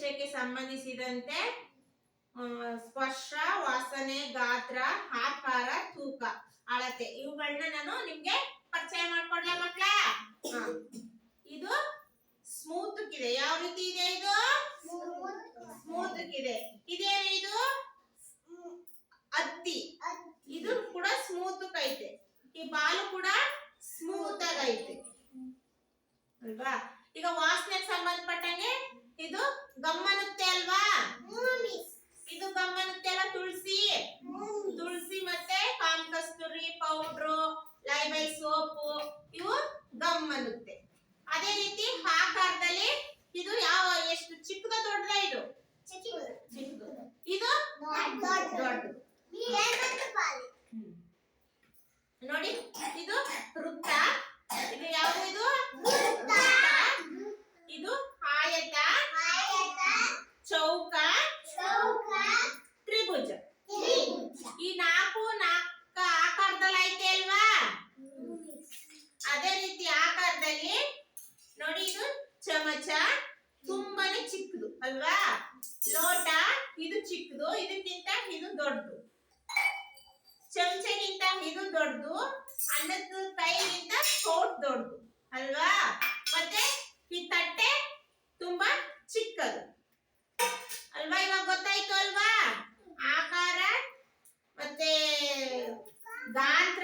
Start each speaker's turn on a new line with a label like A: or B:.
A: ವಿಷಯಕ್ಕೆ ಸಂಬಂಧಿಸಿದಂತೆ ಸ್ಪರ್ಶ, ವಾಸನೆ, ಗಾತ್ರ ಆಕಾರ ತೂಕ, ಅಳತೆ ಇವುಗಳನ್ನ ನಾನು ನಿಮ್ಗೆ ಪರಿಚಯ ಮಾಡ್ಕೊಡ್ಲ ಮಕ್ಳ? ಇದು ಸ್ಮೂತ್ ಇದೆ ಯಾವ ರೀತಿ ಇದೆ ಇದು? ಸ್ಮೂತ್ ಇದೆ ಇದೇನು ಇದು? ಅತ್ತಿ. ಇದು ಕೂಡ ಸ್ಮೂತ್ ಐತೆ ಈ ಬಾಲು ಕೂಡ ಸ್ಮೂತ್ ಆಗೈತೆ ಅಲ್ವಾ? ಈಗ ವಾಸನೆಗೆ ಸಂಬಂಧಪಟ್ಟಂಗೆ ಇದು ಗಮ್ಮನುತ್ತೆ ಅಲ್ವಾ ಇದು ಗಮ್ಮನುತ್ತೆ ಅಲ್ವಾ ತುಳಸಿ ತುಳಸಿ ಮತ್ತೆ ಕಾಮ್ ಕಸ್ತೂರಿ ಪೌಡ್ರು ಲೈಬೈ ಸೋಪು ಇವು ಗಮ್ ಅನ್ನುತ್ತೆ ಅದೇ ರೀತಿ ಆಕಾರದಲ್ಲಿ ಇದು ಯಾವ ಎಷ್ಟು ಚಿಕ್ಕದ ದೊಡ್ಡದ ಇದು? ಇದು ದೊಡ್ಡದು. ನೋಡಿ ಇದು ವೃತ್ತ. ಇದು ಯಾವುದು ಇದು. ಇದು ಆಯತ. ಚೌಕ. ತ್ರಿಭುಜ. ಈ ನಾಲ್ಕ ಅಲ್ವಾ? ಲೋಟ ಇದು ಚಿಕ್ಕದು, ಇದಕ್ಕಿಂತ ಇದು ದೊಡ್ಡದು. ಚಮಚಗಿಂತ ಇದು ದೊಡ್ಡದು ಅನ್ನದ ಕೈಗಿಂತ ಸೋಟ್ ದೊಡ್ಡದು. ಅಲ್ವಾ? ಮತ್ತೆ ಈ ತಟ್ಟೆ ತುಂಬಾ ಚಿಕ್ಕದು. ಅಲ್ವಾ ಇವಾಗ ಗೊತ್ತಾಯ್ತು ಅಲ್ವಾ? ಆಕಾರ ಮತ್ತೆ ಗಾಂಧ